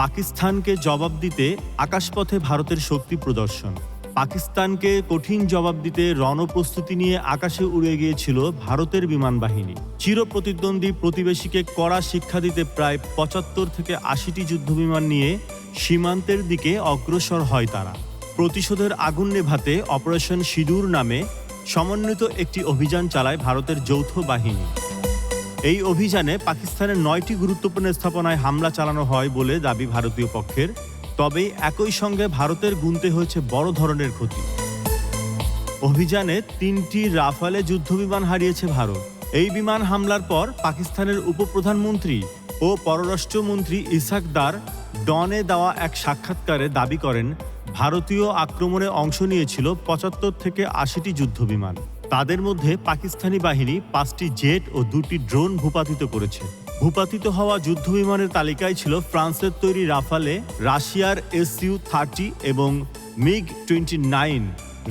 পাকিস্তানকে জবাব দিতে আকাশপথে ভারতের শক্তি প্রদর্শন। পাকিস্তানকে কঠিন জবাব দিতে রণপ্রস্তুতি নিয়ে আকাশে উড়ে গিয়েছিল ভারতের বিমান বাহিনী। চিরপ্রতিদ্বন্দ্বী প্রতিবেশীকে কড়া শিক্ষা দিতে প্রায় পঁচাত্তর থেকে আশিটি যুদ্ধবিমান নিয়ে সীমান্তের দিকে অগ্রসর হয় তারা। প্রতিশোধের আগুন নেভাতে অপারেশন সিঁদুর নামে সমন্বিত একটি অভিযান চালায় ভারতের যৌথ বাহিনী। এই অভিযানে পাকিস্তানের নয়টি গুরুত্বপূর্ণ স্থাপনায় হামলা চালানো হয় বলে দাবি ভারতীয় পক্ষের। তবে একই সঙ্গে ভারতের গুনতে হয়েছে বড় ধরনের ক্ষতি। অভিযানে তিনটি রাফালে যুদ্ধবিমান হারিয়েছে ভারত। এই বিমান হামলার পর পাকিস্তানের উপপ্রধানমন্ত্রী ও পররাষ্ট্রমন্ত্রী ইসাক দার ডনে দেওয়া এক সাক্ষাৎকারে দাবি করেন ভারতীয় আক্রমণে অংশ নিয়েছিল পঁচাত্তর থেকে আশিটি যুদ্ধবিমান। তাদের মধ্যে পাকিস্তানি বাহিনী পাঁচটি জেট ও দুটি ড্রোন ভূপাতিত করেছে। ভূপাতিত হওয়া যুদ্ধবিমানের তালিকায় ছিল ফ্রান্সের তৈরি রাফালে রাশিয়ার এসইউ থার্টি এবং মিগ টোয়েন্টি নাইন।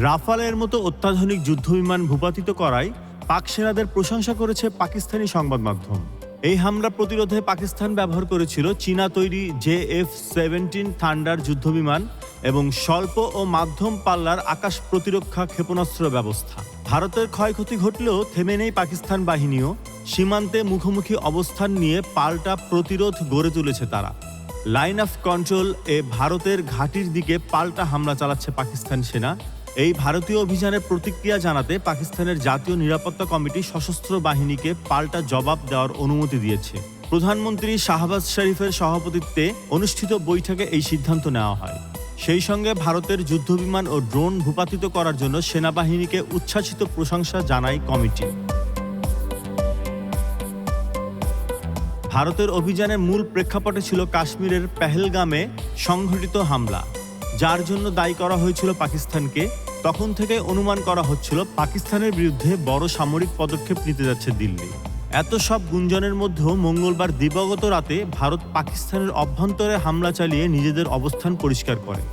রাফালের মতো অত্যাধুনিক যুদ্ধবিমান ভূপাতিত করায় পাক সেনাদের প্রশংসা করেছে পাকিস্তানি সংবাদ মাধ্যম এই হামলা প্রতিরোধে পাকিস্তান ব্যবহার করেছিল চীনা তৈরি জে এফ সেভেন্টিন থান্ডার যুদ্ধবিমান এবং স্বল্প ও মাধ্যম পাল্লার আকাশ প্রতিরক্ষা ক্ষেপণাস্ত্র ব্যবস্থা। ভারতের ক্ষয়ক্ষতি ঘটলেও থেমে নেই পাকিস্তান বাহিনীও। সীমান্তে মুখোমুখি অবস্থান নিয়ে পাল্টা প্রতিরোধ গড়ে তুলেছে তারা। লাইন অফ কন্ট্রোল এ ভারতের ঘাঁটির দিকে পাল্টা হামলা চালাচ্ছে পাকিস্তান সেনা। এই ভারতীয় অভিযানের প্রতিক্রিয়া জানাতে পাকিস্তানের জাতীয় নিরাপত্তা কমিটি সশস্ত্র বাহিনীকে পাল্টা জবাব দেওয়ার অনুমতি দিয়েছে। প্রধানমন্ত্রী শাহবাজ শরীফের সভাপতিত্বে অনুষ্ঠিত বৈঠকে এই সিদ্ধান্ত নেওয়া হয়। সেই সঙ্গে ভারতের যুদ্ধবিমান ও ড্রোন ভূপাতিত করার জন্য সেনাবাহিনীকে উচ্ছ্বাসিত প্রশংসা জানায় কমিটি। ভারতের অভিযানের মূল প্রেক্ষাপটে ছিল কাশ্মীরের পেহেলগামে সংঘটিত হামলা। যার জন্য দায়ী করা হয়েছিল পাকিস্তানকে, তখন থেকে অনুমান করা হচ্ছিল পাকিস্তানের বিরুদ্ধে বড় সামরিক পদক্ষেপ নিতে যাচ্ছে দিল্লি। এত সব গুঞ্জনের মধ্যেও মঙ্গলবার দিবাগত রাতে ভারত পাকিস্তানের অভ্যন্তরে হামলা চালিয়ে নিজেদের অবস্থান পরিষ্কার করে।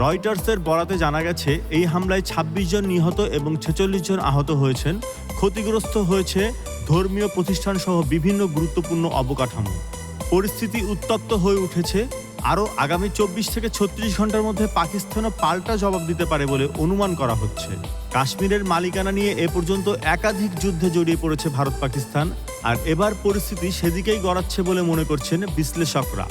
রয়টার্সের বরাতে জানা গেছে, এই হামলায় ২৬ জন নিহত এবং ছেচল্লিশ জন আহত হয়েছেন। ক্ষতিগ্রস্ত হয়েছে ধর্মীয় প্রতিষ্ঠান সহ বিভিন্ন গুরুত্বপূর্ণ অবকাঠামো। পরিস্থিতি উত্তপ্ত হয়ে উঠেছে আরও আগামী চব্বিশ থেকে ছত্রিশ ঘণ্টার মধ্যে পাকিস্তানও পাল্টা জবাব দিতে পারে বলে অনুমান করা হচ্ছে। কাশ্মীরের মালিকানা নিয়ে এ পর্যন্ত একাধিক যুদ্ধে জড়িয়ে পড়েছে ভারত পাকিস্তান, আর এবার পরিস্থিতি সেদিকেই গড়াচ্ছে বলে মনে করছেন বিশ্লেষকরা।